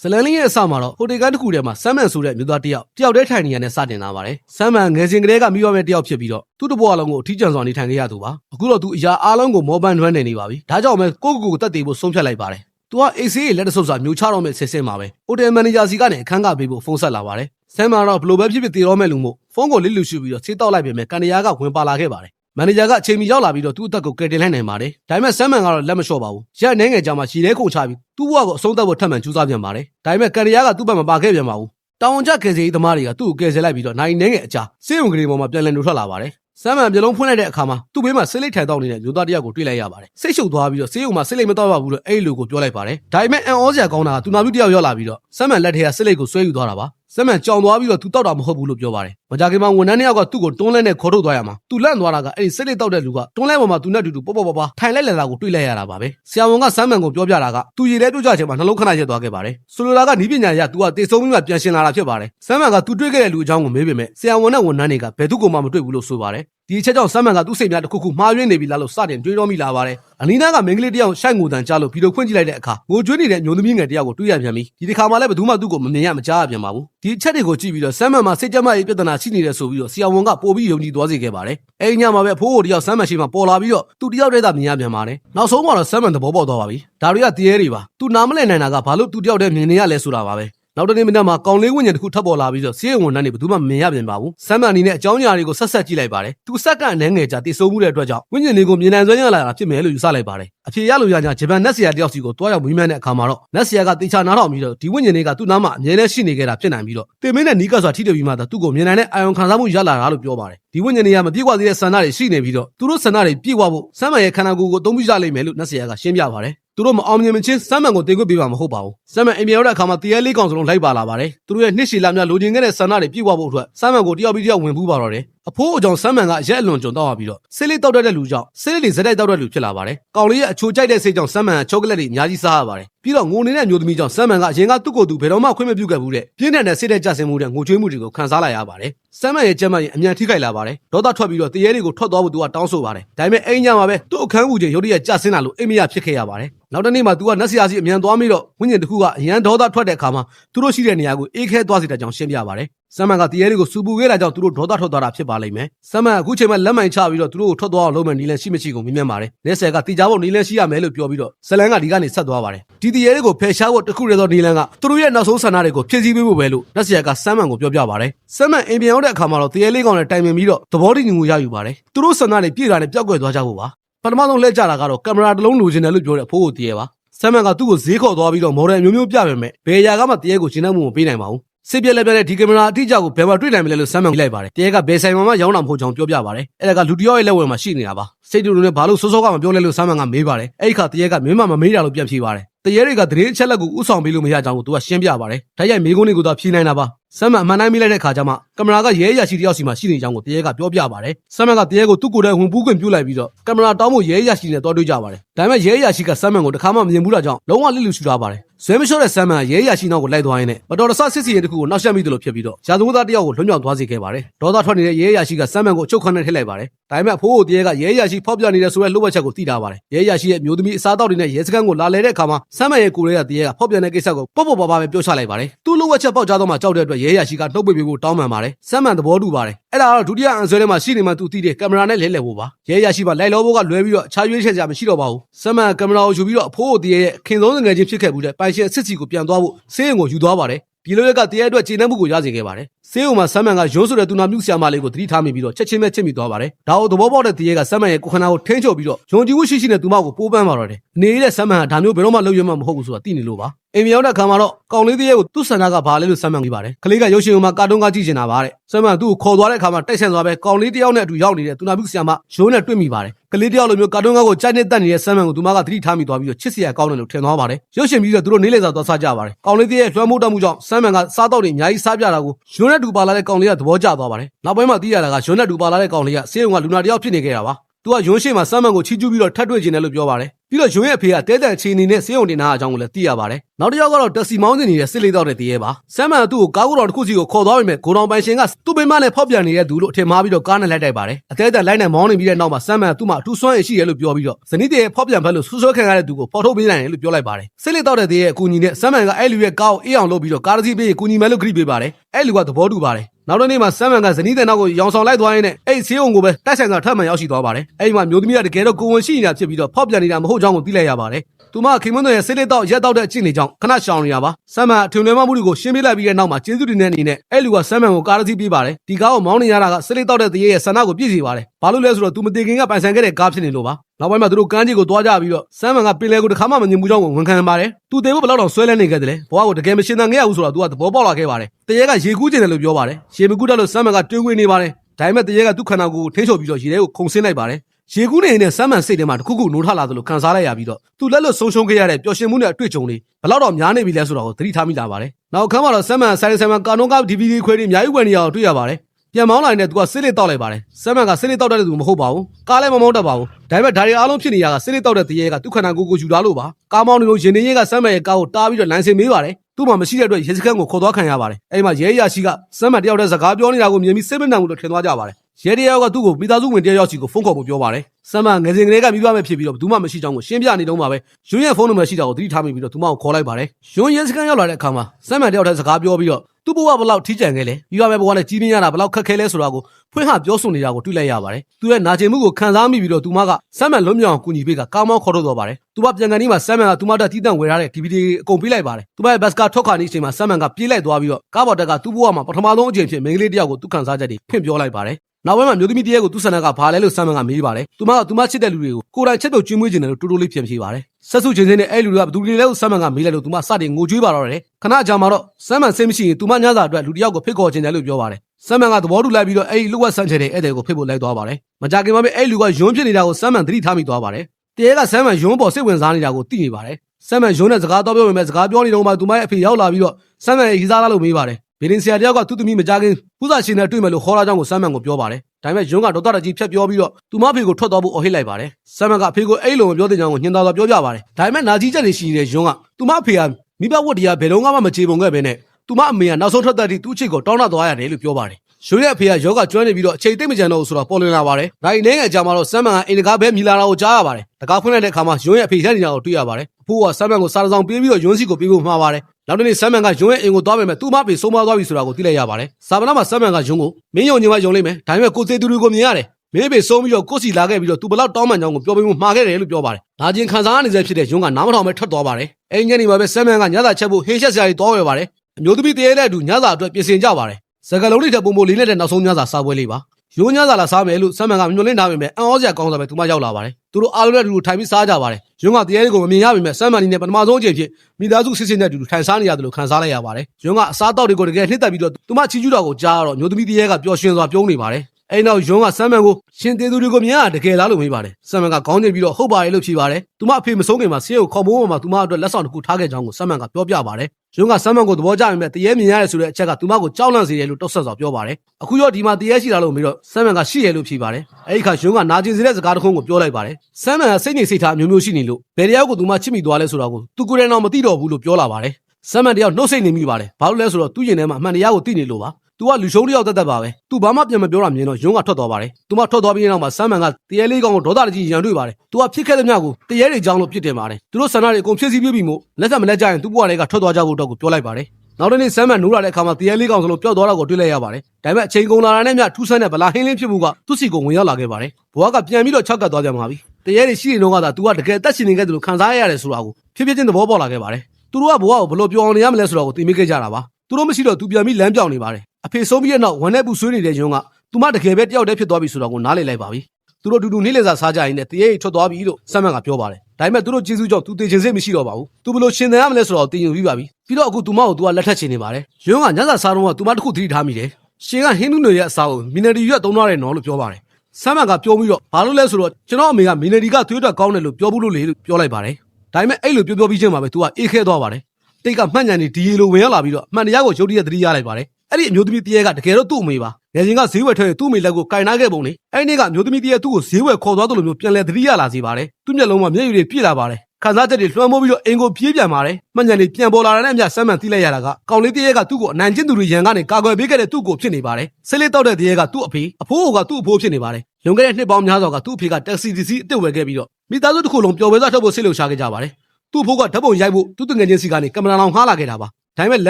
ဇလန်လင်းရဲ့အစမှာတော့ဟိုတယ်ကန်းတစ်ခုထဲမှာဆမ်မန်ဆိုတဲ့မြို့သားတစ်ယောက်တယောက်တည်းထိုင်နေရတဲ့စတင်လာပါတယ်ဆမ်မန်ငယ်စဉ်ကတည်းကမိဘမဲ့တစ်ယောက်ဖြစ်ပြီးတော့သူ့တဘွားလုံးကိုအထီးကျန်စွာနေထိုင်ခဲ့ရသူပါအခုတော့သူအရာအားလုံးကိုမောပန်းထွန်းနေနေပါပြီဒါကြောင့်ပဲကိုယ့်ကိုယ်ကိုတက်တည်ဖို့ဆုံးဖြတ်လိုက်ပါတယ်သူကအေးဆေးရဲ့လက်တဆုပ်စာမျိုးချတော့မဲ့ဆစ်စင်မှာပဲဟိုတယ်မန်နေဂျာစီကနေအခန်းကပေးဖို့ဖုန်းဆက်လာပါတယ်ဆမ်မန်ကတော့ဘယ်လိုပဲဖြစ်ဖြစ်တည်တော့မဲ့လူမို့ဖုန်းကိုလစ်လူရှုပြီးတော့ဆေးတောက်လိုက်ပေမဲ့ကန်တရာကဝင်ပါလာခဲ့ပါတယ် မန်နေဂျာကအချိန်မီရောက်လာပြီးတော့သူ့အသက်ကိုကယ်တင်လိုက်နိုင်ပါတယ်။ဒါပေမဲ့ဆမ်မန်ကတော့လက်မလျှော့ပါဘူး။ရက်နှဲငယ်ကြာမှရှည်လဲခုန်ချပြီးသူ့ဘဝကိုအဆုံးသတ်ဖို့ထပ်မံကြိုးစားပြန်ပါတယ်။ဒါပေမဲ့ကန်ရီယာကသူ့ဘက်မှာပါခဲ့ပြန်ပါဘူး။တောင်ဝန်ကျကယ်ဆယ်ရေးသမားတွေကသူ့ကိုကယ်ဆယ်လိုက်ပြီးတော့နိုင်နှဲငယ်အကြာစေးုံကလေးပေါ်မှာပြန်လည်နှုတ်ထွက်လာပါတယ်။ဆမ်မန်မျိုးလုံးဖွင့်လိုက်တဲ့အခါမှာသူ့ဘေးမှာဆေးလိတ်ထိုင်တောက်နေတဲ့မျိုးသားတစ်ယောက်ကိုတွေ့လိုက်ရပါတယ်။စိတ်ရှုပ်သွားပြီးတော့ဆေးရုံမှာဆေးလိတ်မတော့ပါဘူးလို့အဲ့လိုကိုပြောလိုက်ပါတယ်။ဒါပေမဲ့အန်အောစရာကောင်းတာကသူနာပြုတစ်ယောက်ရောက်လာပြီးတော့ဆမ်မန်လက်ထဲကဆေးလိတ်ကိုဆွဲယူသွားတာပါ။ ဆမ်မန်ကြောင်သွားပြီးတော့သူတောက်တာမဟုတ်ဘူးလို့ပြောပါတယ်။မကြခင်မှာဝန်ထမ်းတစ်ယောက်ကသူ့ကိုတွန်းလဲနဲ့ခေါ်ထုတ်သွားရမှာ။သူလန့်သွားတာကအဲ့ဒီဆေးလိတ်တောက်တဲ့လူကတွန်းလဲပေါ်မှာသူနဲ့အတူတူပေါ့ပေါ့ပါပါထိုင်လိုက်လာတာကိုတွေ့လိုက်ရတာပါပဲ။ဆရာဝန်ကဆမ်မန်ကိုပြောပြတာကသူရည်လဲပြုတ်ကြခြင်းမှာနှလုံးခဏရက်သွားခဲ့ပါတယ်။ဆိုလိုတာကနီးပညာရသူကတေဆုံးပြီးမှပြန်ရှင်လာတာဖြစ်ပါတယ်။ဆမ်မန်ကသူတွေ့ခဲ့တဲ့လူအကြောင်းကိုမေးပေမဲ့ဆရာဝန်နဲ့ဝန်ထမ်းတွေကဘယ်သူမှမတွေ့ဘူးလို့ဆိုပါတယ်။ဒီအချက်ကြောင့်ဆမ်မန်ကသူ့စိတ်များတစ်ခုခုမှားယွင်းနေပြီလားလို့စတင်တွေးတောမိလာပါတယ်။အနီးနားကမင်းကလေးတစ်ယောက်ရှိုက်ငိုတန်ကြားလို့ဗီဒီယိုဖွင့်ကြည့်လိုက်တဲ့အခါငိုကြွေးနေတဲ့မျိုးသမီးငယ်တစ်ယောက်ကိုတွေ့ရပြန်ပြီ။ဒီတစ်ခါမှလည်းဘယ်သူမှသူ့ကိုမမြင်ရမကြားရပြန်ပါဘူး။ဒီအချက်တွေကိုကြည့်ပြီးတော့ဆမ်မန်မှာစိတ်ကြမ်းမှရေးပြဿနာရှိနေတယ်ဆိုပြီးတော့ဆရာဝန်ကပို့ပြီးယုံကြည်သွားစေခဲ့ပါတယ်။အဲဒီညမှာပဲအဖိုးကိုတစ်ယောက်ဆမ်မန်ရှိမှပေါ်လာပြီးတော့သူတစ်ယောက်တည်းသာမြင်ရပြန်ပါတယ်။နောက်ဆုံးမှာတော့ဆမ်မန်သဘောပေါက်သွားပါပြီ။ဒါတွေကတရေတွေပါ။သူနားမလည်နိုင်တာကဘာလို့သူတစ်ယောက်တည်းမြင်နေရလဲဆိုတာပါပဲ။ နောက်တနေ့မနက်မှာကောင်လေးဝင်းကျင်တစ်ခုထပ်ပေါ်လာပြီးတော့စီးရုံဝန်ထမ်းတွေဘယ်သူမှမမြင်ရပြန်ပါဘူး။ဆမ်မန်အနေနဲ့အကြောင်းအရာတွေကိုဆက်ဆက်ကြည့်လိုက်ပါတယ်။သူစက္ကန့်အနေငယ်ကြာတည်ဆုံမှုတဲ့အတွက်ကြောင့်ဝင်းကျင်လေးကိုမြင်နိုင်စွမ်းရလာတာဖြစ်မယ်လို့ယူဆလိုက်ပါတယ်။အဖြေရလို့ရညာဂျပန်နက်ဆီယာတယောက်စီကိုတွားရောက်မိမှန်းတဲ့အခါမှာတော့နက်ဆီယာကတေချာနားထောင်ပြီးတော့ဒီဝင်းကျင်လေးကသူ့နားမှာအမြဲတမ်းရှိနေခဲ့တာဖြစ်နိုင်ပြီးတော့တင်မင်းနဲ့နီးကပ်စွာထိတွေ့ပြီးမှသာသူ့ကိုမြင်နိုင်တဲ့အာယုံခံစားမှုရလာတာလို့ပြောပါတယ်။ဒီဝင်းကျင်လေးကမပြေကွာသေးတဲ့ဆန္ဒတွေရှိနေပြီးတော့သူတို့ဆန္ဒတွေပြေကွာဖို့ဆမ်မန်ရဲ့ခန္ဓာကိုယ်ကိုအသုံးပြုကြလိမ့်မယ်လို့နက်ဆီယာကရှင်းပြပါတယ်။ သူတို့မအောင်မြင်မချင်းစမ်းမန်ကိုတင်ခွင့်ပေးမှာမဟုတ်ပါဘူး။စမ်းမန်အိမ်ပြန်ရောက်တဲ့အခါမှာတရားလေးကောင်စလုံးလိုက်ပါလာပါတယ်။သူတို့ရဲ့နှစ်ရှည်လာများလိုချင်ခဲ့တဲ့ဆန္ဒတွေပြည့်ဝဖို့အတွက်စမ်းမန်ကိုတယောက်ပြီးတယောက်ဝင်ပူးပါတော့တယ်။ အဖိုးအကြောင်စမ်းမန်ကရက်အလွန်ကြုံတော့ပြီးတော့ဆေးလေးတောက်တတ်တဲ့လူကြောင့်ဆေးလေးတွေဇက်တိုက်တောက်တဲ့လူဖြစ်လာပါတယ်။ကောင်လေးရဲ့အချိုကြိုက်တဲ့စိတ်ကြောင့်စမ်းမန်ကချောကလက်တွေအများကြီးစားရပါတယ်။ပြီးတော့ငိုနေတဲ့မျိုးသမီးကြောင့်စမ်းမန်ကအရင်ကသူ့ကိုယ်သူဘယ်တော့မှခွင့်မပြုခဲ့ဘူးတဲ့ပြင်းထန်တဲ့စိတ်တဲ့ကြဆင်မှုတဲ့ငိုကြွေးမှုတွေကိုခံစားလိုက်ရပါတယ်။စမ်းမန်ရဲ့ကျမ်းမာရေးအမြန်ထိခိုက်လာပါတယ်။ဒေါသထွက်ပြီးတော့တရေတွေကိုထွက်သွားဖို့သူကတောင်းဆိုပါတယ်။ဒါပေမဲ့အိမ်ညမှာပဲသူ့အခန်းကူချင်းရုတ်တရက်ကြဆင်းလာလို့အိမ်မရဖြစ်ခဲ့ရပါတယ်။နောက်တနေ့မှာသူကနတ်ဆရာစီအမြန်သွားပြီးတော့ဝိညာဉ်တစ်ခုကအရန်ဒေါသထွက်တဲ့အခါမှာသူတို့ရှိတဲ့နေရာကိုအေးခဲသွားစေတဲ့ကြောင့်ရှင်းပြပါတယ်။ ဆမ်မန်ကတရေတွေကိုစူပူခဲ့တာကြောင့်သူတို့ဒေါသထွက်သွားတာဖြစ်ပါလိမ့်မယ်။ဆမ်မန်အခုချိန်မှာလက်မိုင်ချပြီးတော့သူတို့ကိုထွက်သွားအောင်လုပ်မယ်နီလန်ရှိမရှိကိုမြင်မြင်ပါတယ်။လက်ဆယ်ကတီချာဖို့နီလန်ရှိရမယ်လို့ပြောပြီးတော့ဇလန်ကဒီကနေဆက်သွားပါတယ်။ဒီတရေတွေကိုဖယ်ရှားဖို့တခုတည်းသောနီလန်ကသူတို့ရဲ့နောက်ဆုံးဆန္ဒတွေကိုဖြည့်ဆည်းပေးဖို့ပဲလို့လက်ဆယ်ကဆမ်မန်ကိုပြောပြပါတယ်။ဆမ်မန်အိမ်ပြန်ရောက်တဲ့အခါမှာတော့တရေလေးကောင်နဲ့တိုင်ပင်ပြီးတော့သဘောတည်ငြိမ်မှုရယူပါတယ်။သူတို့ဆန္ဒတွေပြည့်တာနဲ့ပျောက်ကွယ်သွားကြဖို့ပါ။ပထမဆုံးလက်ကြတာကတော့ကင်မရာတစ်လုံးလိုချင်တယ်လို့ပြောတဲ့အဖိုးကိုတရေပါဆမ်မန်ကသူ့ကိုဈေးခေါ်သွားပြီးတော့မော်ဒယ်မျိုးမျိုးပြပေမဲ့ဘယ်ရာကမှတရေကိုရှင်းနှမှုမပေးနိုင်ပါဘူး စစ်ပြက်လက်ပြက်တဲ့ဒီကင်မရာအတိအကျကိုဘယ်မှာတွေ့နိုင်မလဲလို့ဆမ်မန်ကြည့်လိုက်ပါတယ်တရေကဘယ်ဆိုင်မှာမှရောင်းတာမဟုတ်ကြောင်းပြောပြပါတယ်အဲ့ဒါကလူတယောက်ရဲ့လက်ဝယ်မှာရှိနေတာပါစိတ်တူတူနဲ့ဘာလို့စိုးစိုးကမပြောလဲလို့ဆမ်မန်ကမေးပါတယ်အဲ့ဒီခါတရေကမင်းမမမေးတာလို့ပြန်ဖြေပါတယ်တရေတွေကသတင်းအချက်လက်ကိုဥဆောင်ပေးလို့မရကြောင်းကိုသူကရှင်းပြပါတယ်။တိုက်ရိုက်မိကုန်းတွေကိုသာဖြေနိုင်တာပါ။ ဆမ်မန်အမှန်တိုင်းမိလိုက်တဲ့ခါကျမှကင်မရာကရဲရရှိတယောက်စီမှာရှိနေကြောင်းကိုတရေကပြောပြပါတယ်။ဆမ်မန်ကတရေကိုသူ့ကိုယ်တိုင်ဝင်ပူးခွင့်ပြုလိုက်ပြီးတော့ကင်မရာတောင်းဖို့ရဲရရှိနဲ့တော်တွေ့ကြပါတယ်။ဒါပေမဲ့ရဲရရှိကဆမ်မန်ကိုတခါမှမမြင်ဘူးတာကြောင့်လုံးဝလစ်လူရှူထားပါတယ်။ဇွဲမလျှော့တဲ့ဆမ်မန်ကရဲရရှိနောက်ကိုလိုက်သွားရင်းနဲ့မတော်တဆစစ်စီရင်တစ်ခုကိုနောက်ဆက်မိသလိုဖြစ်ပြီးတော့ရာဇဝတ်သားတယောက်ကိုလွှမ်းမြောက်သွားစေခဲ့ပါတယ်။ဒေါသထွက်နေတဲ့ရဲရရှိကဆမ်မန်ကိုအချုပ်ခန်းထဲထည့်လိုက်ပါတယ်။ဒါပေမဲ့အဖိုးကိုတရေကရဲရရှိဖောက်ပြနေတဲ့ဆိုတဲ့လှုပ်ဝက်ချက်ကိုသိထားပါတယ်။ရဲရရှိရဲ့မျိုးသမီးအစားအသောက်တွေနဲ့ရဲစခန်းကိုလာလဲတဲ့အခါမှာဆမ်မန်ရဲ့ကိုယ်ရဲကတရေကဖောက်ပြတဲ့ကိစ္စကိုပေါ့ပေါ့ပါပါပဲပြောချလိုက်ပါတယ်။သူ့လှုပ်ဝက်ချက်ပေါက်ကြားတော့မှကြောက်တဲ့အတွက်ရဲရရှိကနှုတ်ပိတ်ပေးဖို့တောင်းပန်ပါတယ်။ဆမ်မန်သဘောတူပါတယ်။အဲ့ဒါကတော့ဒုတိယအန်ဆွဲထဲမှာရှိနေမှသူသိတဲ့ကင်မရာနဲ့လဲလှယ်ဖို့ပါ။ရဲရရှိမှလိုက်လောဘကလွဲပြီးတော့အခြားရွေးချယ်စရာမရှိတော့ပါဘူး။ဆမ်မန်ကင်မရာကိုယူပြီးတော့အဖိုးကိုတရေရဲ့ခင်ဆုံးငယ်ချင်းဖြစ်ခဲ့ဘူးတဲ့ပိုင်ရှင်စစ်စီကိုပြန်သွားဖို့ဆေးရုံကိုယူသွားပါတယ်။ဒီလိုရက်ကတရားအတွက်ကျေနပ်မှုကိုရစေခဲ့ပါတယ်။ ဆေးရုံမှာဆမ်မန်ကရုံးဆိုတဲ့သူနာမြုပ်ဆရာမလေးကိုသတိထားမိပြီးတော့ချက်ချင်းပဲချစ်မိသွားပါတယ်။ဒါကိုသဘောပေါက်တဲ့တရေကဆမ်မန်ရဲ့ကိုခန္ဓာကိုထိန်းချုပ်ပြီးတော့ယုံကြည်မှုရှိရှိနဲ့သူမကိုပိုးပန်းပါတော့တယ်။အနေနဲ့ဆမ်မန်ကဒါမျိုးဘယ်တော့မှလုပ်ရမှာမဟုတ်ဘူးဆိုတာသိနေလို့ပါ။အိမ်မြောက်တဲ့ခါမှာတော့ကောင်လေးတရေကိုသူ့ဆန္ဒကဘာလဲလို့ဆမ်မန်ပြီးပါတယ်။ကလေးကရုပ်ရှင်ုံမှာကာတွန်းကားကြည့်နေတာပါတဲ့။ဆမ်မန်သူ့ကိုခေါ်သွားတဲ့ခါမှာတိုက်ဆန်သွားပဲကောင်လေးတယောက်နဲ့အတူရောက်နေတဲ့သူနာမြုပ်ဆရာမရုံးနဲ့တွေ့မိပါတယ်။ကလေးတယောက်လိုမျိုးကာတွန်းကားကိုကြိုက်နေတတ်နေတဲ့ဆမ်မန်ကိုသူမကသတိထားမိသွားပြီးတော့ချစ်စရာကောင်းတယ်လို့ထင်သွားပါတယ်။ရုပ်ရှင်ပြီးတော့သူတို့နေလေစာသွားစားကြပါတယ်။ကောင်လေးတရေရဲ့လွှမ်းမိုးတတ်မှုကြောင့်ဆမ်မန်ကစားတော့တွေအများကြီးစားပြတာကိုရုံးနဲ့တူပါလာတဲ့ကောင်လေးကသဘောကျသွားပါတယ်။နောက်ပိုင်းမှာသိရတာကရုံးနဲ့တူပါလာတဲ့ကောင်လေးကဆေးရုံကလူနာတယောက်ဖြစ်နေခဲ့တာပါ။ သူကယွန်းရှိမှာစမ်းမန်ကိုချီးကျူးပြီးတော့ထပ်တွေ့ကျင်တယ်လို့ပြောပါတယ်ပြီးတော့ယွန်းရဲ့အဖေကတဲတန်ချီနေနဲ့စေယုံတင်ထားအကြောင်းကိုလည်းသိရပါတယ်နောက်တစ်ယောက်ကတော့တက်စီမောင်းနေနေတဲ့စစ်လေးတော့တဲ့တရေပါစမ်းမန်ကသူ့ကိုကားကူတော်တစ်ခုစီကိုခေါ်သွားပေမဲ့ဂိုတော်ပိုင်ရှင်ကသူ့မိမနဲ့ဖောက်ပြန်နေတဲ့သူလို့အထင်မှားပြီးတော့ကားနဲ့လိုက်တိုက်ပါတယ်အတဲတန်လိုက်နဲ့မောင်းနေပြီးတဲ့နောက်မှာစမ်းမန်ကသူ့မှာအထူးစွမ်းရည်ရှိတယ်လို့ပြောပြီးတော့ဇနီးတရေဖောက်ပြန်ဖက်လို့ဆူဆွဲခံရတဲ့သူကိုပေါ်ထုတ်ပေးနိုင်တယ်လို့ပြောလိုက်ပါတယ်စစ်လေးတော့တဲ့တရေအကူအညီနဲ့စမ်းမန်ကအဲ့လူရဲ့ကားကိုအေးအောင်လုပ်ပြီးတော့ကားတစ်စီးပေးကူညီမယ်လို့ခရီးပေးပါတယ်အဲ့လူကသဘောတူပါတယ် နောက်တစ်နေ့မှာဆမ်မန်ကဇနီးတဲ့နောက်ကိုရောင်ဆောင်လိုက်သွားရင်းနဲ့အဲ့ဆေးုံကိုပဲတိုက်ဆိုင်ကထပ်မံရောက်ရှိသွားပါတယ်။အဲ့ဒီမှာမျိုးသမီးကတကယ်တော့ကိုဝင်ရှိနေတာဖြစ်ပြီးတော့ဖောက်ပြန်နေတာမဟုတ်ကြောင်းကိုသိလိုက်ရပါတယ်။ သူမခင်မွန်းတို့ရဲ့ဆေးလေးတော့ရက်တော့တဲ့အကျင့်တွေကြောင့်ခဏရှောင်နေတာပါ။ဆမ်မန်အထွေလွယ်မမှုတွေကိုရှင်းပြလိုက်ပြီးတဲ့နောက်မှာကျေးဇူးတင်တဲ့အနေနဲ့အဲ့လူကဆမ်မန်ကိုကားတစ်စီးပေးပါတယ်။ဒီကားကိုမောင်းနေရတာကဆေးလေးတော့တဲ့တရေရဲ့ဆန္ဒကိုပြည့်စေပါတယ်။ဘာလို့လဲဆိုတော့သူမတည်ခင်ကပိုင်ဆိုင်ခဲ့တဲ့ကားဖြစ်နေလို့ပါ။နောက်ပိုင်းမှာသူတို့ကမ်းခြေကိုသွားကြပြီးတော့ဆမ်မန်ကပင်လယ်ကိုတစ်ခါမှမမြင်ဘူးကြောင်းကိုဝန်ခံပါတယ်။သူတေဖို့ဘယ်လောက်တော့ဆွဲလဲနေခဲ့တယ်လဲ။ဘဝကိုတကယ်မရှင်းသန်ခဲ့ရဘူးဆိုတော့သူကသဘောပေါက်လာခဲ့ပါတယ်။တရေကရေကူးကျင်တယ်လို့ပြောပါတယ်။ရေမကူးတတ်လို့ဆမ်မန်ကတွေးဝင်နေပါတယ်။ဒါပေမဲ့တရေကသူ့ခန္ဓာကိုယ်ကိုထိန်းချုပ်ပြီးတော့ရေထဲကိုခုန်ဆင်းလိုက်ပါတယ်။ ရေကူးနေနေတဲ့ဆမ်မန်စိတ်ထဲမှာတစ်ခုခုနိုးထလာသလိုခံစားလိုက်ရပြီးတော့သူလက်လွတ်ဆုံးရှုံးခဲ့ရတဲ့ပျော်ရွှင်မှုနဲ့အတွေ့အကြုံတွေဘယ်လောက်တော့များနေပြီလဲဆိုတာကိုသတိထားမိလာပါတယ်။နောက်အခါမှာတော့ဆမ်မန်ဆိုင်ဆမ်မန်ကာနုံက DVD ခွဲတွေအများကြီးဝင်နေရအောင်တွေ့ရပါတယ်။ပြန်မောင်းလာရင်လည်းသူကစစ်လေးတောက်လိုက်ပါတယ်။ဆမ်မန်ကစစ်လေးတောက်တဲ့သူမဟုတ်ပါဘူး။ကားလည်းမမောင်းတတ်ပါဘူး။ဒါပေမဲ့ဒါတွေအားလုံးဖြစ်နေရကစစ်လေးတောက်တဲ့တရေကသူ့ခန္ဓာကိုယ်ကိုယူလာလို့ပါ။ကားမောင်းနေလို့ရင်နေရင်ကဆမ်မန်ရဲ့ကားကိုတားပြီးတော့လိုင်စင်မေးပါတယ်။သူ့မှာမရှိတဲ့အတွက်ရဲစခန်းကိုခေါ်သွားခံရပါတယ်။အဲဒီမှာရဲရရှိကဆမ်မန်တယောက်တည်းစကားပြောနေတာကိုမြင်ပြီးစိတ်မနှံဘူးလို့ထင်သွားကြပါတယ်။ ရဲတယောက်ကသူ့ကိုမိသားစုဝင်တယောက်စီကိုဖုန်းခေါ်ဖို့ပြောပါတယ်။ဆမ်မန်ငယ်စဉ်ကလေးကမိဘမဲ့ဖြစ်ပြီးတော့ဘူးမှမရှိကြောင်းကိုရှင်းပြနေတော့မှပဲရွှန်းရဲ့ဖုန်းနံပါတ်ရှိတာကိုသတိထားမိပြီးတော့သူမကိုခေါ်လိုက်ပါတယ်။ရွှန်းရဲစခန်းရောက်လာတဲ့အခါမှာဆမ်မန်တယောက်တည်းစကားပြောပြီးတော့သူ့ဘဝဘလောက်ထိကြံခဲ့လဲမိဘမဲ့ဘဝနဲ့ကြီးပြင်းရတာဘလောက်ခက်ခဲလဲဆိုတာကိုဖွင့်ဟပြောဆိုနေတာကိုတွေ့လိုက်ရပါတယ်။သူရဲ့နာကျင်မှုကိုခံစားမိပြီးတော့သူမကဆမ်မန်လွတ်မြောက်အောင်ကူညီပေးကကားမောင်းခေါ်ထုတ်တော့ပါတယ်။သူမပြန်ကန်ဒီမှာဆမ်မန်ကသူမတက်တီးတန့်ဝယ်ထားတဲ့ DVD အကုန်ပေးလိုက်ပါတယ်။သူမရဲ့ဘတ်စကာထွက်ခါနေအချိန်မှာဆမ်မန်ကပြေးလိုက်သွားပြီးတော့ကားပေါ်တက်ကသူ့ဘဝမှာပထမဆုံးအကြိမ်ဖြစ်မိန်းကလေးတစ်ယောက်ကိုသူခံစားချက်တွေဖွင့်ပြောလိုက်ပါတယ်။ နောက်ပိုင်းမှာမျိုးသမီးတယောက်ကိုသူ့ဆန္ဒကဘာလဲလို့ဆမ်မန်ကမေးပါတယ်။သူမကသူမချစ်တဲ့လူတွေကိုကိုယ်တိုင်ချက်ပြုတ်ကျွေးမွေးခြင်းတယ်လို့တူတူလေးပြန်ဖြေပါတယ်။ဆက်စုချင်းစင်းနဲ့အဲ့လူတွေကဘသူတွေလဲလို့ဆမ်မန်ကမေးလိုက်လို့သူမစတင်ငိုကြွေးပါတော့တယ်။ခဏကြာမှတော့ဆမ်မန်စိတ်မရှိရင်သူမညစာအတွက်လူတစ်ယောက်ကိုဖိတ်ခေါ်ခြင်းတယ်လို့ပြောပါတယ်။ဆမ်မန်ကသဘောတူလိုက်ပြီးတော့အဲ့ဒီလူဝက်ဆန်းချယ်တဲ့ဧည့်သည်ကိုဖိတ်ဖို့လိုက်သွားပါတယ်။မကြခင်မှာပဲအဲ့လူကယွန်းဖြစ်နေတာကိုဆမ်မန်သတိထားမိသွားပါတယ်။တရေကဆမ်မန်ယွန်းပေါ်စိတ်ဝင်စားနေတာကိုသိနေပါတယ်။ဆမ်မန်ယွန်းနဲ့စကားတော့ပြောပေမဲ့စကားပြောနေတော့မှသူမရဲ့အဖေရောက်လာပြီးတော့ဆမ်မန်ရဲ့ရီစားလာလို့မေးပါတယ်။ ဗီဒင်ဆီယာတယောက်ကသူ့သမီးမကြခင်ပူဇာရှင်နဲ့တွေ့မယ်လို့ခေါ်လာကြောင်းကိုဆမ်မန်ကိုပြောပါတယ်။ဒါပေမဲ့ယွန်းကဒေါသတကြီးဖြတ်ပြောပြီးတော့သူမအဖေကိုထွက်သွားဖို့အော်ဟစ်လိုက်ပါတယ်။ဆမ်မန်ကအဖေကိုအဲ့လိုမပြောတဲ့ကြောင်းကိုညှင်းသာစွာပြောပြပါတယ်။ဒါပေမဲ့နာကြီးချက်တွေရှိနေတဲ့ယွန်းကသူမအဖေကမိဘဝတ်တရားဘယ်တော့မှမချေပုံခဲ့ပဲနဲ့သူမအမေကနောက်ဆုံးထွက်သက်ပြီးသူ့ချစ်ကိုတောင်းတသွားရတယ်လို့ပြောပါတယ်။ရွှေရဲ့အဖေကယောဂကျွမ်းနေပြီးတော့အချိန်သိမ့်မကြံတော့ဘူးဆိုတော့ပေါ်လွင်လာပါတယ်။နိုင်နေငယ်ကြာမှာတော့ဆမ်မန်ကအိမ်တကားပဲမြည်လာတာကိုကြားရပါတယ်။တကားဖွင့်လိုက်တဲ့အခါမှာယွန်းရဲ့အဖေရက်နေတာကိုတွေ့ရပါတယ်။ အဖိုးကဆမ်မန်ကိုစားဆောင်ပေးပြီးတော့ယွန်းစီကိုပေးဖို့မှားပါတယ်။နောက်တစ်နေ့ဆမ်မန်ကယွန်းရဲ့အိမ်ကိုသွားပေမဲ့သူ့မဖေဆုံးမသွားပြီဆိုတာကိုသိလိုက်ရပါတယ်။စာပနာမှာဆမ်မန်ကယွန်းကိုမင်းယုံညင်မယုံလိမ့်မယ်။ဒါပေမဲ့ကိုစေသူတွေကိုမြင်ရတယ်။မင်းဖေဆုံးပြီးတော့ကိုစီလာခဲ့ပြီးတော့သူဘလောက်တောင်းပန်ကြောင်းကိုပြောပေးမှုမှားခဲ့တယ်လို့ပြောပါတယ်။ဒါချင်းခံစားနေစေဖြစ်တဲ့ယွန်းကနားမထောင်ပဲထွက်သွားပါတယ်။အဲဒီညနေမှာပဲဆမ်မန်ကညသာချက်ဖို့ဟင်းချက်စရာတွေတောင်းရပါတယ်။အမျိုးသမီးတရေနဲ့အတူညသာအတွက်ပြင်ဆင်ကြပါတယ်။စကလုံးလေးထပ်ပုံပုံလေးနဲ့တဲ့နောက်ဆုံးညသာစားပွဲလေးပါ။ယိုးညသာလာစားမယ်လို့ဆမ်မန်ကမျှော်လင့်ထားပေမဲ့အံ့ဩစရာကောင်းစွာပဲသူမရောက်လာပါတယ်။သူတို့အားလုံးနဲ့အတူတူထိုင်ပြီးစားကြပါတယ်။ ယွန်းကတရေလေးကိုမမြင်ရပေမဲ့ဆမ်မန်နီနဲ့ပထမဆုံးအချိန်ဖြစ်မိသားစုစစ်စစ်နဲ့အတူတူထိုင်စားနေရတယ်လို့ခံစားလိုက်ရပါတယ်။ယွန်းကအစားတောက်တွေကိုတကယ်နှစ်သက်ပြီးတော့သူမချီကျူးတော်ကိုကြားတော့မျိုးသမီးတရေကပျော်ရွှင်စွာပြုံးနေပါတယ်။ အဲ့နောက်ယွန်းကဆမ်မန်ကိုရှင်သေးသူတွေကိုမြင်ရတကယ်လားလို့မေးပါတယ်။ဆမ်မန်ကခေါင်းညိတ်ပြီးတော့ဟုတ်ပါတယ်လို့ဖြေပါတယ်။သူမအဖေမဆုံးခင်မှာဆေးကိုခေါ်မိုးပေါ်မှာသူမအတွက်လက်ဆောင်တစ်ခုထားခဲ့ကြောင်းကိုဆမ်မန်ကပြောပြပါတယ်။ယွန်းကဆမ်မန်ကိုသဘောကျပေမဲ့တရေမြင်ရတယ်ဆိုတဲ့အချက်ကသူမကိုကြောက်လန့်စေတယ်လို့တောက်ဆက်စွာပြောပါတယ်။အခုရောဒီမှာတရေရှိတာလို့မေးတော့ဆမ်မန်ကရှိရလို့ဖြေပါတယ်။အဲ့ဒီခါယွန်းကနာကျင်စေတဲ့စကားတစ်ခုကိုပြောလိုက်ပါတယ်။ဆမ်မန်ကစိတ်နေစိတ်ထားအမျိုးမျိုးရှိနေလို့ဘယ်တရားကိုသူမချစ်မိသွားလဲဆိုတာကိုသူကိုယ်တိုင်တော့မသိတော့ဘူးလို့ပြောလာပါတယ်။ဆမ်မန်တယောက်နှုတ်ဆက်နေမိပါတယ်။ဘာလို့လဲဆိုတော့သူ့ရင်ထဲမှာအမှန်တရားကိုသိနေလို့ပါ။ သူကလူရှုံးတစ်ယောက်တက်တက်ပါပဲသူဘာမှပြန်မပြောတာမြင်တော့ယုံကထွက်သွားပါတယ်သူမထွက်သွားပြီးတဲ့နောက်မှာဆမ်းမန်ကတရဲလေးကောင်ကိုဒေါသတကြီးရန်တွေ့ပါတယ်သူကဖြစ်ခဲ့တဲ့မြကိုတရဲတွေကြောင်းလို့ပြစ်တင်ပါတယ်သူတို့ဆန္ဒတွေအကုန်ဖြည့်ဆည်းပြပြီးမို့လက်ဆက်မလက်ကြရင်သူ့ဘဝတွေကထွက်သွားကြဖို့တော့ကိုပြောလိုက်ပါတယ်နောက်တနေ့ဆမ်းမန်နိုးလာတဲ့အခါမှာတရဲလေးကောင်စလုံးပျောက်သွားတာကိုတွေ့လိုက်ရပါတယ်။ဒါပေမဲ့အချိန်ကုန်လာတာနဲ့မျှထူးဆန်းတဲ့ဗလာဟင်းလင်းဖြစ်မှုကသူ့စီကိုဝင်ရောက်လာခဲ့ပါတယ်။ဘွားကပြန်ပြီးတော့ခြောက်ကပ်သွားကြမှာပြီ။တရဲတွေရှိနေတော့ကသာ तू ကတကယ်တက်ရှင်နေခဲ့တယ်လို့ခံစားရရတယ်ဆိုတာကိုဖြစ်ဖြစ်ချင်းသဘောပေါက်လာခဲ့ပါတယ်။သူတို့ကဘွားကိုဘလို့ပြောအောင်နေရမလဲဆိုတာကိုသိမိခဲ့ကြတာပါ သူတို့မရှိတော့သူပြန်ပြီးလမ်းပြောင်နေပါတယ်အဖေဆုံးပြီးတဲ့နောက်ဝန်내ပူဆွေးနေတဲ့ယုံကသူမတကယ်ပဲတယောက်တည်းဖြစ်သွားပြီဆိုတော့ကိုနားလည်လိုက်ပါပြီသူတို့ဒူဒူနေ့လည်စာစားကြရင်လည်းတရေကြီးထွက်သွားပြီလို့ဆမ်မန်ကပြောပါတယ်ဒါပေမဲ့သူတို့ကျေးဇူးကြောင့်သူတည်ခြင်းစိတ်မရှိတော့ပါဘူးသူဘလို့ရှင်သန်ရမလဲဆိုတော့တည်ယူပြီးပါပြီပြီးတော့အခုသူမကိုသူကလက်ထပ်ချင်နေပါတယ်ယုံကညစာစားတော့ကသူမတစ်ခုသတိထားမိတယ်ရှင်ကဟင်းနူနယ်ရဲ့အစားကိုမီနရီရွက်သုံးထားတယ်နော်လို့ပြောပါတယ်ဆမ်မန်ကပြောပြီးတော့ဘာလို့လဲဆိုတော့ကျွန်တော်အမေကမီနရီကသွေးအတွက်ကောင်းတယ်လို့ပြောဘူးလို့လေလို့ပြောလိုက်ပါတယ်ဒါပေမဲ့အဲ့လိုပြောပြောပြီးချင်းမှာပဲသူကအေးခဲသွားပါတယ် တိတ်ကမှတ်ညံနေဒီရီလိုဝင်ရောက်လာပြီးတော့အမှန်တရားကိုရုတ်တရက်သတိရလိုက်ပါတယ်။အဲ့ဒီအမျိုးသမီးတရေကတကယ်တော့သူ့အမေပါငယ်ချင်းကဈေးဝယ်ထွက်ရင်သူ့အမေလက်ကိုကင်နာခဲ့ပုံလေအဲ့ဒီနေ့ကအမျိုးသမီးတရေသူ့ကိုဈေးဝယ်ခေါ်သွားတယ်လို့မျိုးပြန်လဲသတိရလာစေပါတယ်သူ့မျက်လုံးမှာမျက်ရည်တွေပြည့်လာပါတယ်ခန်းစားချက်တွေလွှမ်းမိုးပြီးတော့အင်ကိုပြေးပြန်ပါတယ်မှန်ညံတွေပြန်ပေါ်လာတဲ့မြတ်ဆမ်းမှန်သိလိုက်ရတာကကောင်လေးတရေကသူ့ကိုအနိုင်ကျင့်သူတွေရန်ကနေကာကွယ်ပေးခဲ့တဲ့သူ့ကိုဖြစ်နေပါတယ်ဆေးလေးတောက်တဲ့တရေကသူ့အဖေအဖိုးကသူ့အဖိုးဖြစ်နေပါတယ်လွန်ခဲ့တဲ့နှစ်ပေါင်းများစွာကသူ့အဖေကတက်ဆီတီစီအစ်စ်ဝယ်ခဲ့ပြီးတော့မိသားစုတစ်ခုလုံးပျော်ပွဲစားထုတ်ဖို့ဆိတ်လှုပ်ရှားခဲ့ကြပါတယ် သူ့အဖိုးကဓာတ်ပုံရိုက်ဖို့သူ့တငယ်ချင်းစီကနေကင်မရာလောင်ငှားလာခဲ့တာပါဒါပေမဲ့လ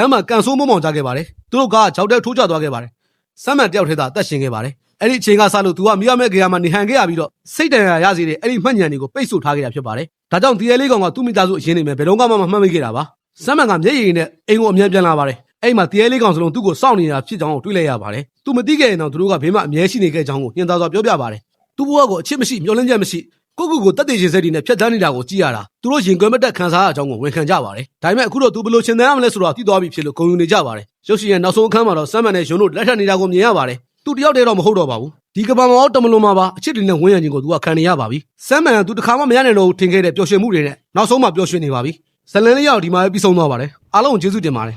မ်းမှာကန်ဆိုးမုံမောင်ကြခဲ့ပါတယ်သူတို့ကကြောက်တဲ့ထိုးကျသွားခဲ့ပါတယ်ဆမ်းမှန်တယောက်ထဲသာအသက်ရှင်ခဲ့ပါတယ်အဲ့ဒီအချိန်ကစလို့သူကမိရမဲ့ကြရာမှာနေဟန်ခဲ့ရပြီးတော့စိတ်တန်ရာရစေတဲ့အဲ့ဒီမှတ်ဉာဏ်တွေကိုပိတ်ဆို့ထားခဲ့တာဖြစ်ပါတယ်ဒါကြောင့်ဒီရဲလေးကောင်ကသူ့မိသားစုအရင်နေမယ်ဘယ်တော့မှမမှတ်မိခဲ့တာပါဆမ်းမှန်ကမျက်ရည်နဲ့အိမ်ကိုအမြန်ပြန်လာပါတယ်အဲ့မှာဒီရဲလေးကောင်စလုံးသူ့ကိုစောင့်နေတာဖြစ်ကြောင်းကိုတွေးလိုက်ရပါတယ်သူမသိခဲ့ရင်တော့သူတို့ကဘေးမှာအမြဲရှိနေခဲ့ကြောင်းကိုညင်သာစွာပြောပြပါတယ်သူ့ဘဝကိုအချစ်မရှိမျောလင်းချက်မရှိ ကိုယ့်ကိုယ်ကိုတတ်သိရှင်စိတ်တွေနဲ့ဖြတ်တန်းနေတာကိုကြည့်ရတာသူတို့ရင်ကွဲမတက်ခံစားရအကြောင်းကိုဝန်ခံကြပါတယ်ဒါပေမဲ့အခုတော့သူဘယ်လိုရှင်သန်ရမလဲဆိုတော့သိသွားပြီဖြစ်လို့ဂုဏ်ယူနေကြပါတယ်ရုပ်ရှင်ရဲ့နောက်ဆုံးအခန်းမှာတော့စမ်းမန်နဲ့ယွန်းတို့လက်ထပ်နေတာကိုမြင်ရပါတယ်သူတယောက်တည်းတော့မဟုတ်တော့ပါဘူးဒီကဘာမောတမလွန်မှာပါအချစ်တွေနဲ့ဝန်းရံခြင်းကိုသူကခံနေရပါပြီစမ်းမန်ကသူတခါမှမရနိုင်တော့ဘူးထင်ခဲ့တဲ့ပျော်ရွှင်မှုတွေနဲ့နောက်ဆုံးမှပျော်ရွှင်နေပါပြီဇလန်လေးရောက်ဒီမှာပဲပြီးဆုံးသွားပါတယ်အားလုံးကိုကျေးဇူးတင်ပါတယ်